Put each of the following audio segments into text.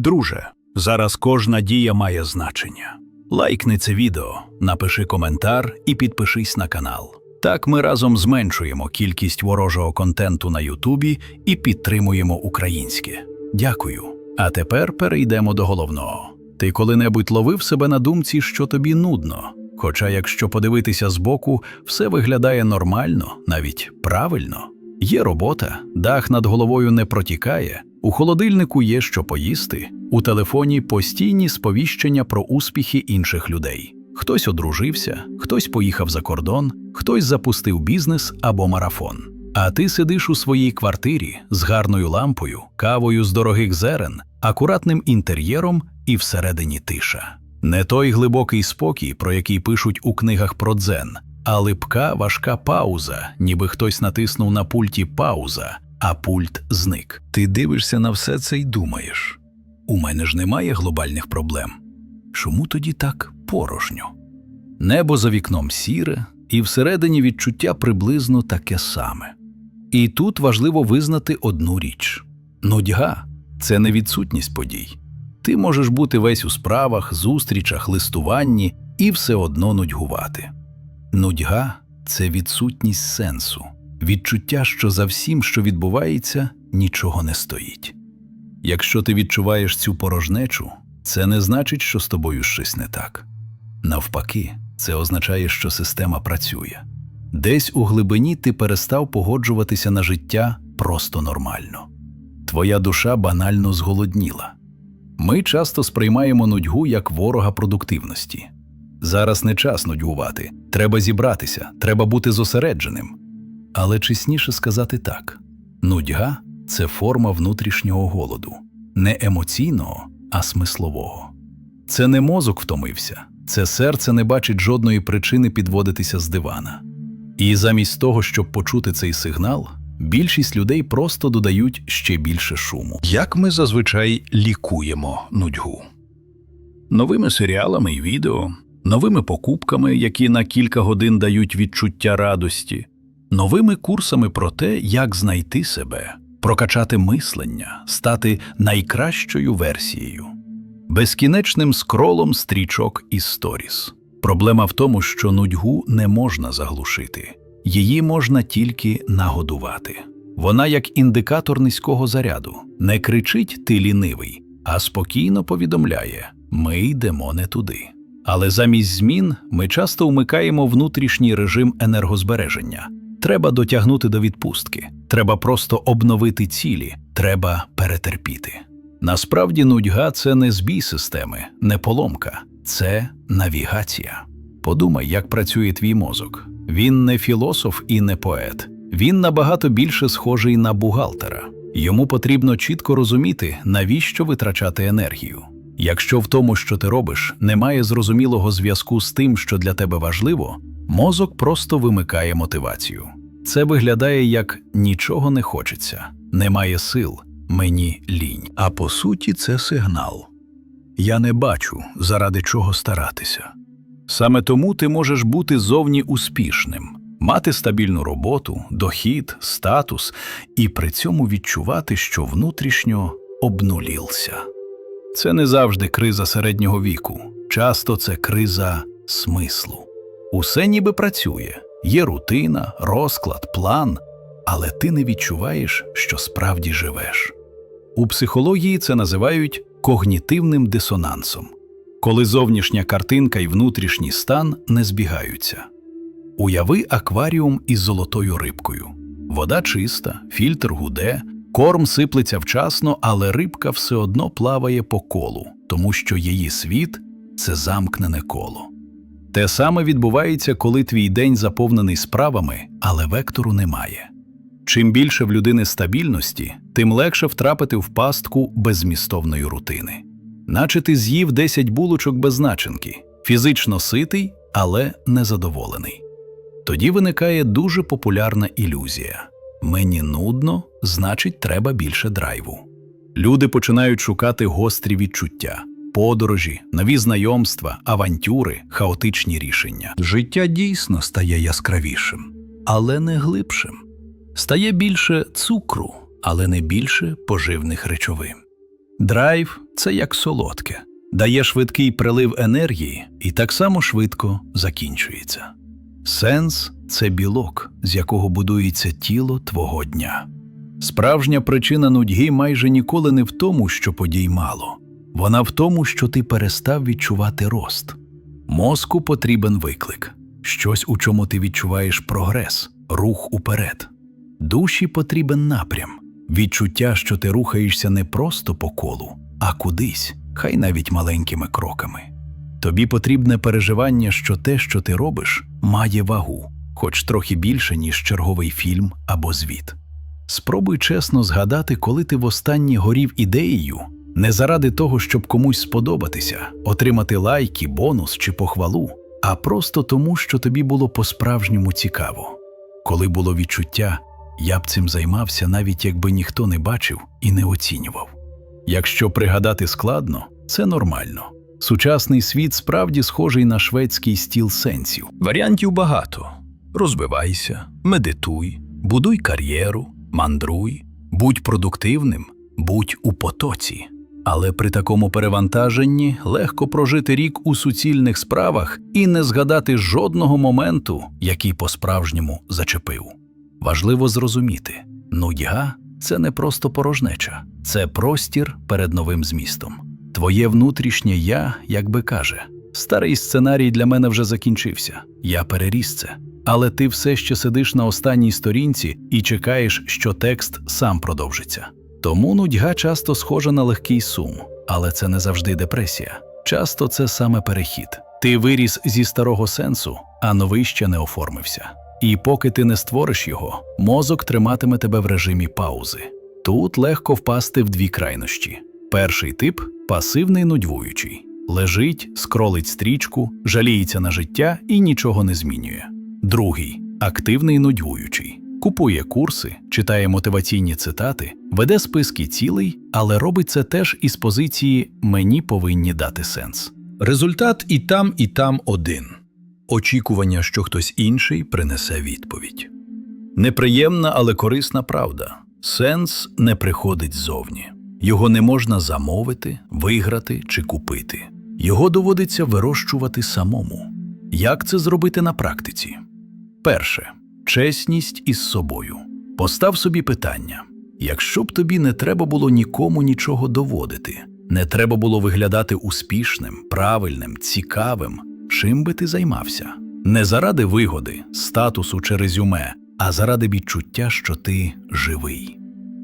Друже, зараз кожна дія має значення. Лайкни це відео, напиши коментар і підпишись на канал. Так ми разом зменшуємо кількість ворожого контенту на Ютубі і підтримуємо українське. Дякую. А тепер перейдемо до головного. Ти коли-небудь ловив себе на думці, що тобі нудно. Хоча, якщо подивитися збоку, все виглядає нормально, навіть правильно. Є робота, дах над головою не протікає, у холодильнику є що поїсти, у телефоні постійні сповіщення про успіхи інших людей. Хтось одружився, хтось поїхав за кордон, хтось запустив бізнес або марафон. А ти сидиш у своїй квартирі з гарною лампою, кавою з дорогих зерен, акуратним інтер'єром і всередині тиша. Не той глибокий спокій, про який пишуть у книгах про дзен, а липка важка пауза, ніби хтось натиснув на пульті пауза, а пульт зник. Ти дивишся на все це і думаєш: у мене ж немає глобальних проблем. Чому тоді так порожньо? Небо за вікном сіре, і всередині відчуття приблизно таке саме. І тут важливо визнати одну річ: нудьга це не відсутність подій. Ти можеш бути весь у справах, зустрічах, листуванні і все одно нудьгувати. Нудьга це відсутність сенсу, відчуття, що за всім, що відбувається, нічого не стоїть. Якщо ти відчуваєш цю порожнечу, це не значить, що з тобою щось не так. Навпаки, це означає, що система працює. Десь у глибині ти перестав погоджуватися на життя просто нормально. Твоя душа банально зголодніла. Ми часто сприймаємо нудьгу як ворога продуктивності. Зараз не час нудьгувати, треба зібратися, треба бути зосередженим. Але чесніше сказати так: нудьга це форма внутрішнього голоду, не емоційного, а смислового. Це не мозок втомився, це серце не бачить жодної причини підводитися з дивана. І замість того, щоб почути цей сигнал, більшість людей просто додають ще більше шуму. Як ми зазвичай лікуємо нудьгу? Новими серіалами і відео, новими покупками, які на кілька годин дають відчуття радості, новими курсами про те, як знайти себе, прокачати мислення, стати найкращою версією, безкінечним скролом стрічок і сторіс. Проблема в тому, що нудьгу не можна заглушити, її можна тільки нагодувати. Вона як індикатор низького заряду, не кричить ти лінивий, а спокійно повідомляє ми йдемо не туди. Але замість змін ми часто вмикаємо внутрішній режим енергозбереження. Треба дотягнути до відпустки, треба просто обновити цілі, треба перетерпіти. Насправді, нудьга це не збій системи, не поломка, це навігація. Подумай, як працює твій мозок. Він не філософ і не поет. Він набагато більше схожий на бухгалтера. Йому потрібно чітко розуміти, навіщо витрачати енергію. Якщо в тому, що ти робиш, немає зрозумілого зв'язку з тим, що для тебе важливо, мозок просто вимикає мотивацію. Це виглядає як нічого не хочеться, немає сил, мені лінь. А по суті, це сигнал. Я не бачу, заради чого старатися. Саме тому ти можеш бути зовні успішним, мати стабільну роботу, дохід, статус і при цьому відчувати, що внутрішньо обнулівся. Це не завжди криза середнього віку, часто це криза смислу. Усе ніби працює, є рутина, розклад, план, але ти не відчуваєш, що справді живеш. У психології це називають когнітивним дисонансом, коли зовнішня картинка і внутрішній стан не збігаються. Уяви акваріум із золотою рибкою. Вода чиста, фільтр гуде, корм сиплеться вчасно, але рибка все одно плаває по колу, тому що її світ це замкнене коло. Те саме відбувається, коли твій день заповнений справами, але вектору немає. Чим більше в людини стабільності, тим легше втрапити в пастку беззмістовної рутини. Наче ти з'їв 10 булочок без начинки, фізично ситий, але незадоволений. Тоді виникає дуже популярна ілюзія: мені нудно, значить, треба більше драйву. Люди починають шукати гострі відчуття, подорожі, нові знайомства, авантюри, хаотичні рішення. Життя дійсно стає яскравішим, але не глибшим. Стає більше цукру, але не більше поживних речовин. Драйв це як солодке, дає швидкий прилив енергії і так само швидко закінчується. Сенс це білок, з якого будується тіло твого дня. Справжня причина нудьги майже ніколи не в тому, що подій мало, вона в тому, що ти перестав відчувати рост. Мозку потрібен виклик, щось, у чому ти відчуваєш прогрес, рух уперед. Душі потрібен напрям, відчуття, що ти рухаєшся не просто по колу, а кудись, хай навіть маленькими кроками. Тобі потрібне переживання, що те, що ти робиш, має вагу, хоч трохи більше, ніж черговий фільм або звіт. Спробуй чесно згадати, коли ти востаннє горів ідеєю, не заради того, щоб комусь сподобатися, отримати лайки, бонус чи похвалу, а просто тому, що тобі було по-справжньому цікаво. Коли було відчуття, я б цим займався, навіть якби ніхто не бачив і не оцінював. Якщо пригадати складно, це нормально. Сучасний світ справді схожий на шведський стіл сенсів. Варіантів багато: розвивайся, медитуй, будуй кар'єру, мандруй, будь продуктивним, будь у потоці. Але при такому перевантаженні легко прожити рік у суцільних справах і не згадати жодного моменту, який по-справжньому зачепив. Важливо зрозуміти, нудьга це не просто порожнеча, це простір перед новим змістом. Твоє внутрішнє я, якби каже, старий сценарій для мене вже закінчився, я переріс це. Але ти все ще сидиш на останній сторінці і чекаєш, що текст сам продовжиться. Тому нудьга часто схожа на легкий сум, але це не завжди депресія. Часто це саме перехід. Ти виріс зі старого сенсу, а новий ще не оформився. І поки ти не створиш його, мозок триматиме тебе в режимі паузи. Тут легко впасти в дві крайнощі. Перший тип пасивний нудьгуючий. Лежить, скролить стрічку, жаліється на життя і нічого не змінює. Другий активний нудьгуючий. Купує курси, читає мотиваційні цитати, веде списки цілей, але робить це теж із позиції мені повинні дати сенс. Результат і там, і там один очікування, що хтось інший принесе відповідь. Неприємна, але корисна правда. Сенс не приходить ззовні. Його не можна замовити, виграти чи купити. Його доводиться вирощувати самому. Як це зробити на практиці? Перше чесність із собою. Постав собі питання: якщо б тобі не треба було нікому нічого доводити, не треба було виглядати успішним, правильним, цікавим, чим би ти займався? Не заради вигоди, статусу чи резюме, а заради відчуття, що ти живий.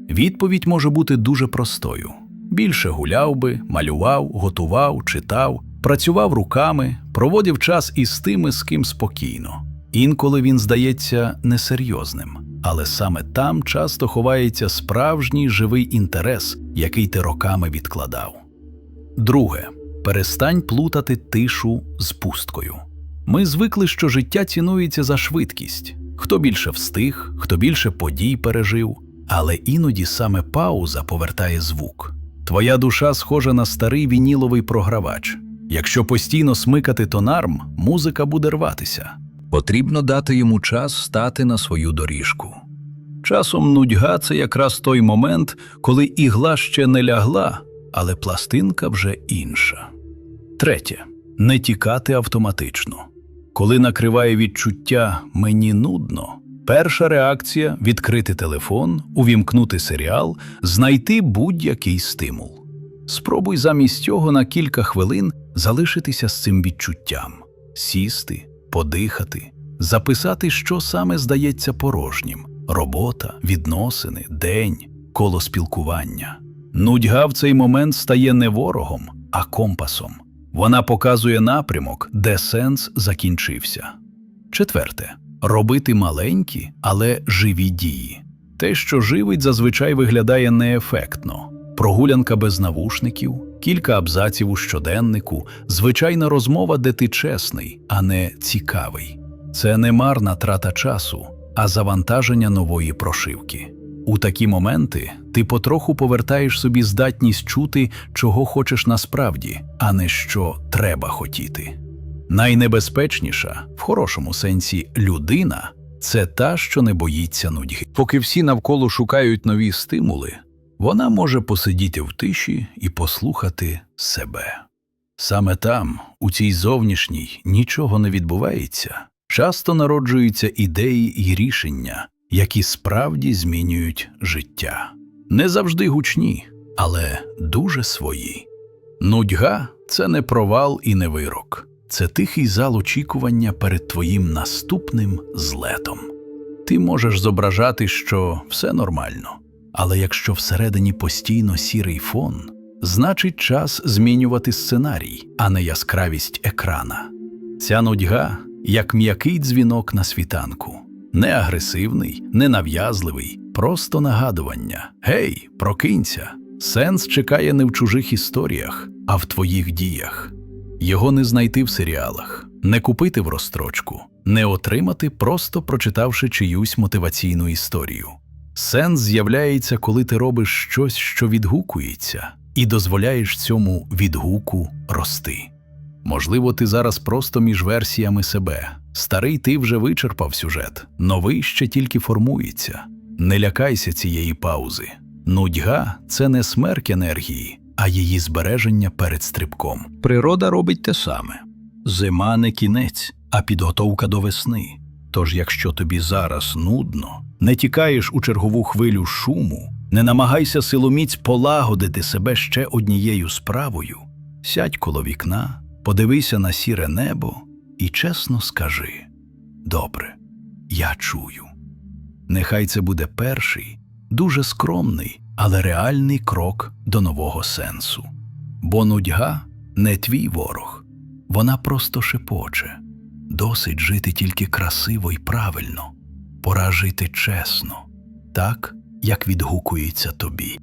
Відповідь може бути дуже простою: більше гуляв би, малював, готував, читав, працював руками, проводив час із тими, з ким спокійно. Інколи він здається несерйозним, але саме там часто ховається справжній живий інтерес, який ти роками відкладав. Друге, перестань плутати тишу з пусткою. Ми звикли, що життя цінується за швидкість хто більше встиг, хто більше подій пережив, але іноді саме пауза повертає звук. Твоя душа схожа на старий вініловий програвач. Якщо постійно смикати тонарм, музика буде рватися. Потрібно дати йому час стати на свою доріжку. Часом нудьга це якраз той момент, коли ігла ще не лягла, але пластинка вже інша. Третє не тікати автоматично. Коли накриває відчуття мені нудно, перша реакція відкрити телефон, увімкнути серіал, знайти будь-який стимул. Спробуй замість цього на кілька хвилин залишитися з цим відчуттям, сісти, подихати, записати, що саме здається порожнім: робота, відносини, день, коло спілкування. Нудьга в цей момент стає не ворогом, а компасом. Вона показує напрямок, де сенс закінчився. Четверте робити маленькі, але живі дії. Те, що живить, зазвичай виглядає неефектно. Прогулянка без навушників, кілька абзаців у щоденнику, звичайна розмова, де ти чесний, а не цікавий. Це не марна трата часу, а завантаження нової прошивки. У такі моменти ти потроху повертаєш собі здатність чути, чого хочеш насправді, а не що треба хотіти. Найнебезпечніша, в хорошому сенсі, людина це та, що не боїться нудьги. Поки всі навколо шукають нові стимули, Вона може посидіти в тиші і послухати себе. Саме там, у цій зовнішній, нічого не відбувається. Часто народжуються ідеї і рішення, які справді змінюють життя. Не завжди гучні, але дуже свої. Нудьга це не провал і не вирок, це тихий зал очікування перед твоїм наступним злетом. Ти можеш зображати, що все нормально, але якщо всередині постійно сірий фон, значить час змінювати сценарій, а не яскравість екрана. Ця нудьга як м'який дзвінок на світанку, не агресивний, не нав'язливий, просто нагадування: Гей, прокинься! Сенс чекає не в чужих історіях, а в твоїх діях. Його не знайти в серіалах, не купити в розстрочку, не отримати, просто прочитавши чиюсь мотиваційну історію. Сенс з'являється, коли ти робиш щось, що відгукується, і дозволяєш цьому відгуку рости. Можливо, ти зараз просто між версіями себе. Старий ти вже вичерпав сюжет, новий ще тільки формується. Не лякайся цієї паузи. Нудьга це не смерть енергії, а її збереження перед стрибком. Природа робить те саме. Зима не кінець, а підготовка до весни. Тож, якщо тобі зараз нудно, не тікаєш у чергову хвилю шуму, не намагайся силоміць полагодити себе ще однією справою, сядь коло вікна, подивися на сіре небо і чесно скажи: Добре, я чую. Нехай це буде перший, дуже скромний, але реальний крок до нового сенсу. Бо нудьга не твій ворог, вона просто шепоче. Досить жити тільки красиво і правильно, пора жити чесно, так, як відгукується тобі.